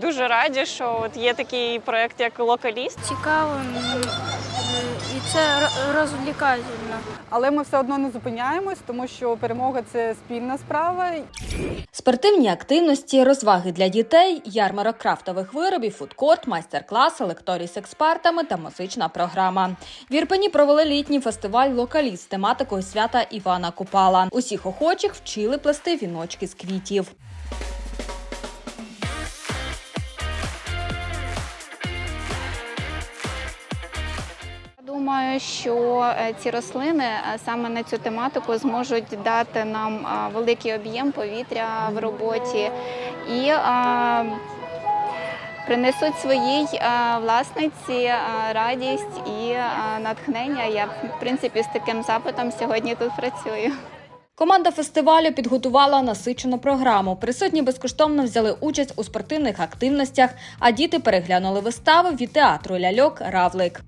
Дуже раді, що от є такий проект, як Локаліст. Цікаво і це розвлікательно. Але ми все одно не зупиняємось, тому що перемога це спільна справа. Спортивні активності, розваги для дітей, ярмарок крафтових виробів, фудкорт, майстер-класи, лекторій з експертами та музична програма. В Ірпені провели літній фестиваль Локаліст з тематикою свята Івана Купала. Усіх охочих вчили плести віночки з квітів. Думаю, що е, ці рослини е, саме на цю тематику зможуть дати нам е, великий об'єм повітря в роботі і принесуть своїй власниці радість і натхнення. Я в принципі з таким запитом сьогодні тут працюю. Команда фестивалю підготувала насичену програму. Присутні безкоштовно взяли участь у спортивних активностях, а діти переглянули вистави від театру ляльок Равлик.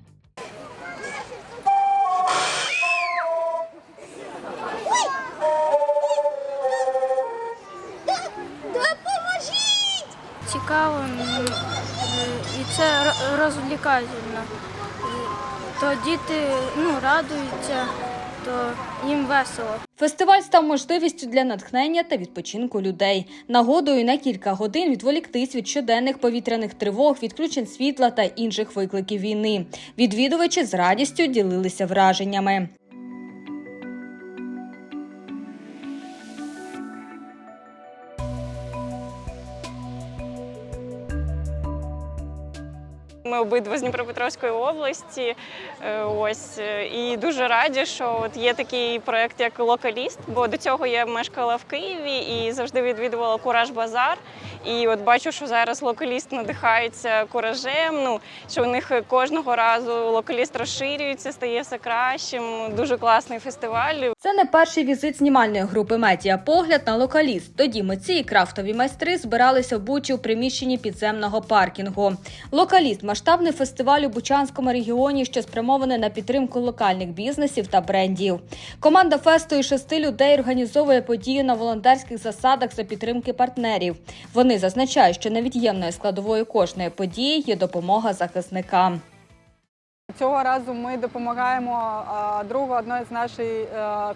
Цікаво і це розвлікательно. То діти ну, радуються, то їм весело. Фестиваль став можливістю для натхнення та відпочинку людей, нагодою на кілька годин відволіктись від щоденних повітряних тривог, відключень світла та інших викликів війни. Відвідувачі з радістю ділилися враженнями. Ми обидва з Дніпропетровської області. Е, Ось е, і дуже раді, що от є такий проект, як Локаліст. Бо до цього я мешкала в Києві і завжди відвідувала Кураж Базар. І от бачу, що зараз локаліст надихається куражем. Ну що у них кожного разу локаліст розширюється, стає все кращим. Дуже класний фестиваль. Це не перший візит знімальної групи Медіа Погляд на локаліст. Тоді митці і крафтові майстри збиралися в Бучі у приміщенні підземного паркінгу. Локаліст масштабний фестиваль у Бучанському регіоні, що спрямований на підтримку локальних бізнесів та брендів. Команда фесту із шести людей організовує подію на волонтерських засадах за підтримки партнерів. Вони зазначають, що невід'ємною складовою кожної події є допомога захисникам. Цього разу ми допомагаємо другу одної з нашої е,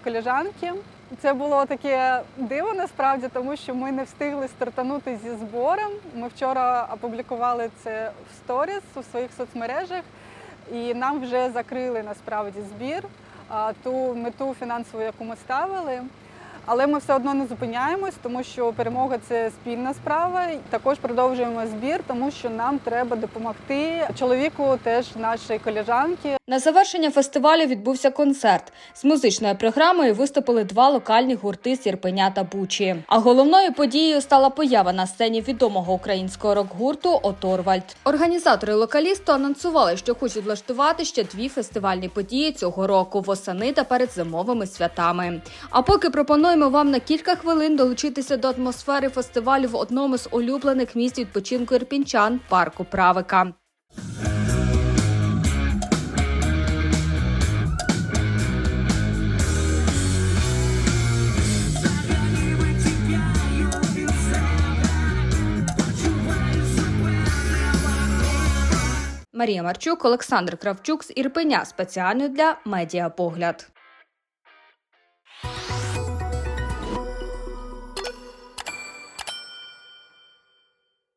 коліжанки. Це було таке диво насправді, тому що ми не встигли стартанути зі збором. Ми вчора опублікували це в сторіс у своїх соцмережах, і нам вже закрили насправді збір, ту мету фінансову, яку ми ставили. Але ми все одно не зупиняємось, тому що перемога це спільна справа. Також продовжуємо збір, тому що нам треба допомогти чоловіку, теж нашої коліжанки. На завершення фестивалю відбувся концерт. З музичною програмою виступили два локальні гурти з Ірпеня та Бучі. А головною подією стала поява на сцені відомого українського рок-гурту Оторвальд. Організатори локалісту анонсували, що хочуть влаштувати ще дві фестивальні події цього року восени та перед зимовими святами. А поки пропонуємо вам на кілька хвилин долучитися до атмосфери фестивалю в одному з улюблених місць відпочинку ірпінчан парку Правика. Марія Марчук, Олександр Кравчук з Ірпеня спеціально для Медіапогляд.